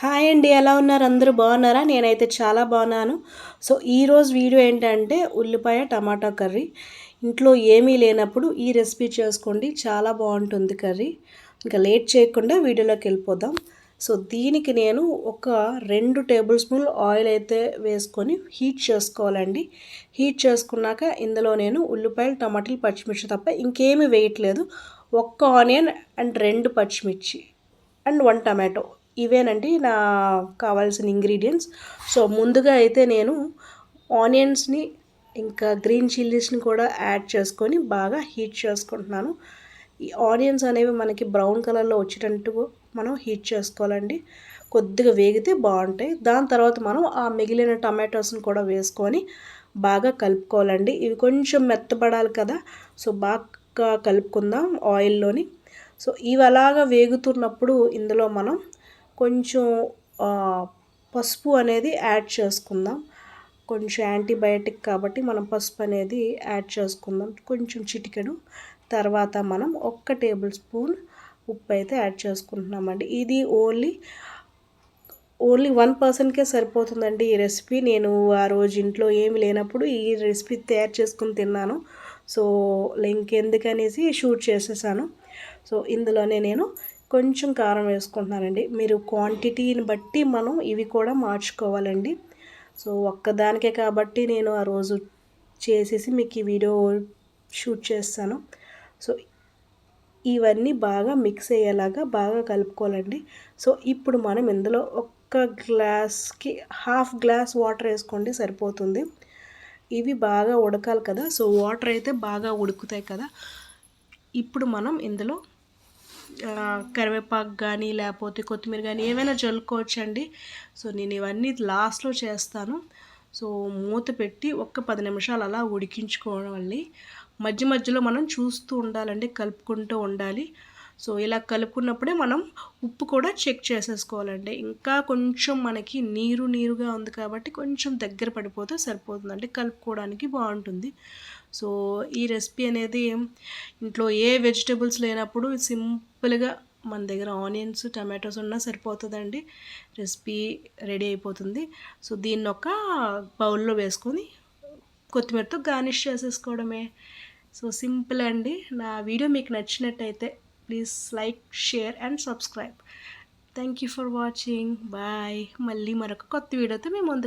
Hi అండి ఎలా ఉన్నారు? అందరూ బాగున్నారా? నేనైతే చాలా బాగున్నాను. సో ఈరోజు వీడియో ఏంటంటే ఉల్లిపాయ టమాటా కర్రీ. ఇంట్లో ఏమీ లేనప్పుడు ఈ రెసిపీ చేసుకోండి. చాలా బాగుంటుంది కర్రీ. ఇంకా లేట్ చేయకుండా వీడియోలోకి వెళ్ళిపోదాం. సో దీనికి నేను ఒక రెండు టేబుల్ స్పూన్ ఆయిల్ అయితే వేసుకొని హీట్ చేసుకోవాలండి. హీట్ చేసుకున్నాక ఇందులో నేను ఉల్లిపాయలు టమాటాలు పచ్చిమిర్చి తప్ప ఇంకేమీ వేయట్లేదు. ఒక్క ఆనియన్ అండ్ రెండు పచ్చిమిర్చి అండ్ వన్ టమాటో. ఇవేనండి నా కావాల్సిన ఇంగ్రీడియంట్స్. సో ముందుగా అయితే నేను ఆనియన్స్ని ఇంకా గ్రీన్ చిల్లీస్ని కూడా యాడ్ చేసుకొని బాగా హీట్ చేసుకుంటున్నాను. ఈ ఆనియన్స్ అనేవి మనకి బ్రౌన్ కలర్లో వచ్చేటట్టు మనం హీట్ చేసుకోవాలండి. కొద్దిగా వేగితే బాగుంటాయి. దాని తర్వాత మనం ఆ మిగిలిన టమాటోస్ని కూడా వేసుకొని బాగా కలుపుకోవాలండి. ఇవి కొంచెం మెత్తపడాలి కదా సో బాగా కలుపుకుందాం ఆయిల్లోని. సో ఇవి అలాగా వేగుతున్నప్పుడు ఇందులో మనం కొంచెం పసుపు అనేది యాడ్ చేసుకుందాం. కొంచెం యాంటీబయాటిక్ కాబట్టి మనం పసుపు అనేది యాడ్ చేసుకుందాం. కొంచెం చిటికెడు. తర్వాత మనం ఒక్క టేబుల్ స్పూన్ ఉప్పు అయితే యాడ్ చేసుకుంటున్నామండి. ఇది ఓన్లీ ఓన్లీ వన్ పర్సన్కే సరిపోతుందండి ఈ రెసిపీ. నేను ఆ రోజు ఇంట్లో ఏమి లేనప్పుడు ఈ రెసిపీ తయారు చేసుకుని తిన్నాను. సో ఇంకెందుకనేసి షూట్ చేసేసాను. సో ఇందులోనే నేను కొంచెం కారం వేసుకుంటున్నానండి. మీరు క్వాంటిటీని బట్టి మనం ఇవి కూడా మార్చుకోవాలండి. సో ఒక్కదానికే కాబట్టి నేను ఆ రోజు చేసేసి మీకు ఈ వీడియో షూట్ చేస్తాను. సో ఇవన్నీ బాగా మిక్స్ అయ్యేలాగా బాగా కలుపుకోవాలండి. సో ఇప్పుడు మనం ఇందులో ఒక్క గ్లాస్కి హాఫ్ గ్లాస్ వాటర్ వేసుకోండి సరిపోతుంది. ఇవి బాగా ఉడకాలి కదా సో వాటర్ అయితే బాగా ఉడుకుతాయి కదా. ఇప్పుడు మనం ఇందులో కరివేపాకు కానీ లేకపోతే కొత్తిమీర కానీ ఏమైనా చల్లుకోవచ్చండి సో నేను ఇవన్నీ లాస్ట్లో చేస్తాను. సో మూత పెట్టి ఒక్క పది నిమిషాలు అలా ఉడికించుకోవాలి మధ్య మధ్యలో మనం చూస్తూ ఉండాలండి కలుపుకుంటూ ఉండాలి. సో ఇలా కలుపుకున్నప్పుడే మనం ఉప్పు కూడా చెక్ చేసేసుకోవాలండి. ఇంకా కొంచెం మనకి నీరు నీరుగా ఉంది కాబట్టి కొంచెం దగ్గర పడిపోతే సరిపోతుందండి. కలుపుకోవడానికి బాగుంటుంది. సో ఈ రెసిపీ అనేది ఇంట్లో ఏ వెజిటేబుల్స్ లేనప్పుడు సింపుల్గా మన దగ్గర ఆనియన్స్ టమాటోస్ ఉన్నా సరిపోతుందండి. రెసిపీ రెడీ అయిపోతుంది. సో దీన్ని ఒక బౌల్లో వేసుకొని కొత్తిమీరతో గార్నిష్ చేసేసుకోవడమే. సో సింపుల్ అండి. నా వీడియో మీకు నచ్చినట్టయితే please like share and subscribe. Thank you for watching. Bye. మళ్ళీ మరొక కొత్త వీడియోతో మేము ముందుకు